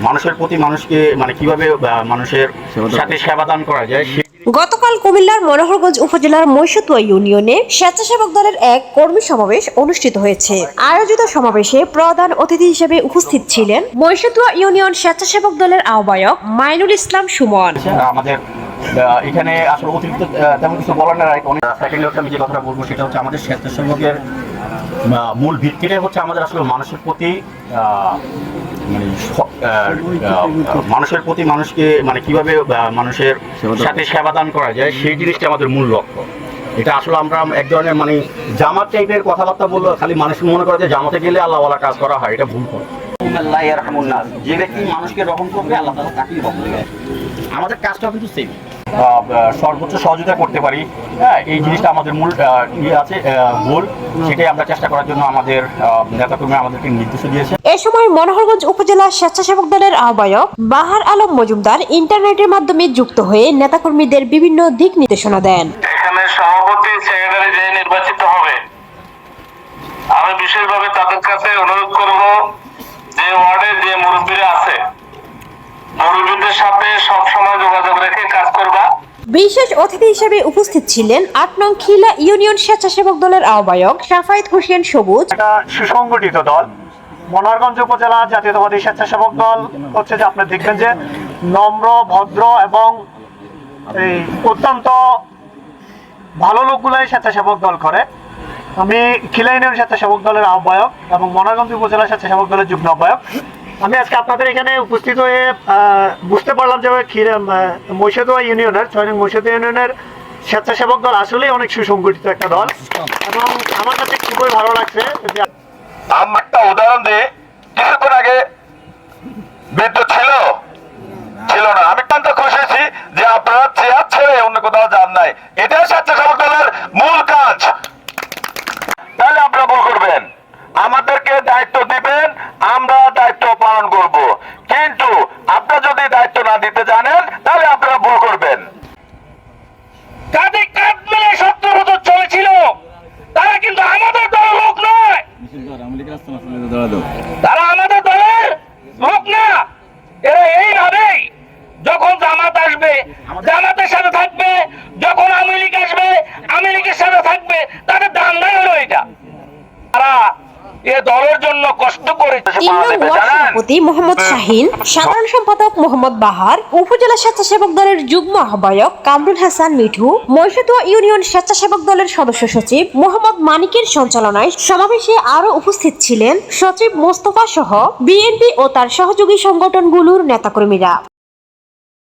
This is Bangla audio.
মানুষের প্রতি মানুষকে মানে কীভাবে মানুষের সাথে সেবা দান করা যায় গতকাল কুমিল্লার মনোহরগঞ্জ উপজেলার মৈশতুয়া ইউনিয়নে স্বেচ্ছাসেবক দলের এক কর্মী সমাবেশ অনুষ্ঠিত হয়েছে। আয়োজিত সমাবেশে প্রধান অতিথি হিসেবে উপস্থিত ছিলেন মৈশতুয়া ইউনিয়ন স্বেচ্ছাসেবক দলের আহ্বায়ক মাইনুল ইসলাম সুমন। আমাদের আহ, এখানে আসলে অতিরিক্ত তেমন কিছু বলার নাই অনেক সেকেন্ড আমি যে কথাটা বলব সেটা হচ্ছে আমাদের স্বেচ্ছাসেবকের মূল ভিত্তিটাই হচ্ছে আমাদের আসলে মানুষের প্রতি আহ, মানে মানুষের প্রতি মানুষকে মানে কীভাবে মানুষের সাথে সেবাদান করা যায় সেই জিনিসটা আমাদের মূল লক্ষ্য। এটা আসলে আমরা এক ধরনের মানে জামাত টাইপের কথাবার্তা বলল খালি মানুষ মনে করে যে জামাতে গেলে আল্লাহওয়ালা কাজ করা হয় এটা ভুল করে আল্লাহ ইয়ারহামুন নাস। যে ব্যক্তি মানুষকে রহম করবে আল্লাহ তাকেই রহম আমাদের কাজটা কিন্তু সেম সর্বোচ্চ সহযোগিতা করতে পারি। হ্যাঁ এই জিনিসটা আমাদের মূল ইয়ে আছে গোল। সেটাই আমরা চেষ্টা করার জন্য আমাদের নেতাকর্মী আমাদেরকে নির্দেশ দিয়েছে। এ সময় মনোহরগঞ্জ উপজেলা স্বেচ্ছাসেবক দলের আহ্বায়ক বাহার আলম মজুমদার ইন্টারনেটের মাধ্যমে যুক্ত হয়ে নেতাকর্মীদের বিভিন্ন দিক নির্দেশনা দেন। এখানে সভাপতি সেক্রেটারি যে নির্বাচিত হবে আমি বিশেষভাবে তাদের কাছে অনুরোধ করব যে ওয়ার্ডে যে মুরব্বীরা আছে মুরব্বীদের সাথে সব সময় যোগাযোগ রেখে কাজ করবা বিশেষ অতিথি হিসেবে উপস্থিত ছিলেন আট নং খিলা ইউনিয়ন স্বেচ্ছাসেবক দলের আহ্বায়ক সাফায়েত হোসেন সবুজ। সুসংগঠিত দল। মনোহরগঞ্জ উপজেলা জাতীয়তাবাদী স্বেচ্ছাসেবক দল হচ্ছে যে আপনি দেখবেন যে নম্র, ভদ্র এবং অত্যন্ত ভালো লোকগুলাই স্বেচ্ছাসেবক দল করে। আমি খিলা ইউনিয়ন স্বেচ্ছাসেবক দলের আহ্বায়ক এবং মনোহরগঞ্জ উপজেলা স্বেচ্ছাসেবক দলের যুগ্ম আহ্বায়ক। আমি আজকে আপনাদের এখানে উপস্থিত হয়ে বুঝতে পারলাম যে মৈশাদুয়া ইউনিয়নের ছয় নং ইউনিয়নের স্বেচ্ছাসেবক দল আসলেই অনেক সুসংগঠিত একটা দল। এবং আমার কাছে খুবই ভালো লাগছে উদাহরণ দিই। কিছুক্ষণ আগে বিদ্যুৎ ছিল। ছিল না। আমি অত্যন্ত খুশি হয়েছি যে আপনারা চেয়ার ছেড়ে অন্য কোথাও যান নাই। এটাই স্বেচ্ছাসেবক দলের মূল কাজ। তাহলে আপনারা ভুল করবেন। আমাদেরকে দায়িত্ব দিবেন। আমরা পালন করব। কিন্তু আপনারা যদি দায়িত্ব না দিতে জানেন, তাহলে আপনারা ভুল করবেন। কাঁধে কাঁধ মিলে সত্তর বছর চলেছিল। তারা কিন্তু আমাদের দলের লোক নয়। তারা আমাদের দলের লোক না। এরা এইভাবেই যখন জামাত আসবে, জামাতের সাথে থাকবে, যখন লীগ আসবে লীগের সাথে থাকবে, তাদের দান্দাই হলো এটা। এ দলের জন্য কষ্ট করে তিন নং ওয়ার্ড সভাপতি মোহাম্মদ শাহিন সাধারণ সম্পাদক মোহাম্মদ বাহার উপজেলা স্বেচ্ছাসেবক দলের যুগ্ম আহ্বায়ক কামরুল হাসান মিঠু মৈশতুয়া ইউনিয়ন স্বেচ্ছাসেবক দলের সদস্য সচিব মোহাম্মদ মানিকের সঞ্চালনায় সমাবেশে আরও উপস্থিত ছিলেন সচিব মোস্তফা সহ বিএনপি ও তার সহযোগী সংগঠনগুলোর নেতাকর্মীরা।